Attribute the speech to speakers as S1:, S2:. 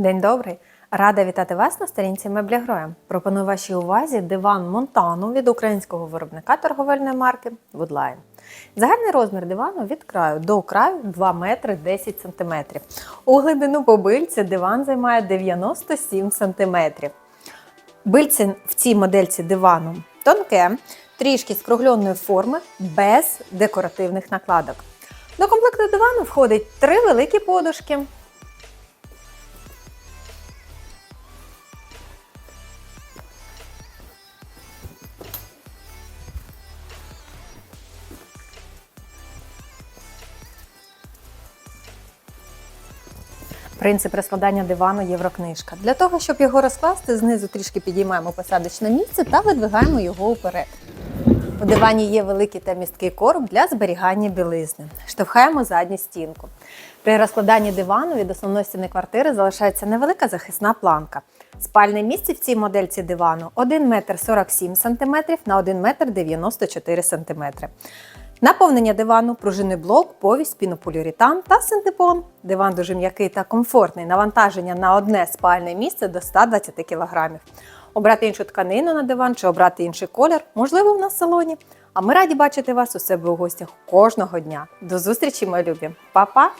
S1: День добрий! Рада вітати вас на сторінці Мебля Гроя. Пропоную вашій увазі диван Монтану від українського виробника торговельної марки Woodline. Загальний розмір дивану від краю до краю 2 метри 10 см. У глибину по бильці диван займає 97 см. Бильце в цій модельці дивану тонке, трішки скругленої форми, без декоративних накладок. До комплекту дивану входить три великі подушки, Принцип розкладання дивану Єврокнижка. Для того, щоб його розкласти, знизу трішки підіймаємо посадочне місце та видвигаємо його уперед. У дивані є великий та місткий короб для зберігання білизни. Штовхаємо задню стінку. При розкладанні дивану від основної стіни квартири залишається невелика захисна планка. Спальне місце в цій модельці дивану 1 метр 47 см на 1 метр 94 см. Наповнення дивану, пружинний блок, повість, пінополіуретан та синтепон. Диван дуже м'який та комфортний. Навантаження на одне спальне місце до 120 кг. Обрати іншу тканину на диван чи обрати інший колір можливо в нас в салоні. А ми раді бачити вас у себе у гостях кожного дня. До зустрічі, мої любі! Па-па!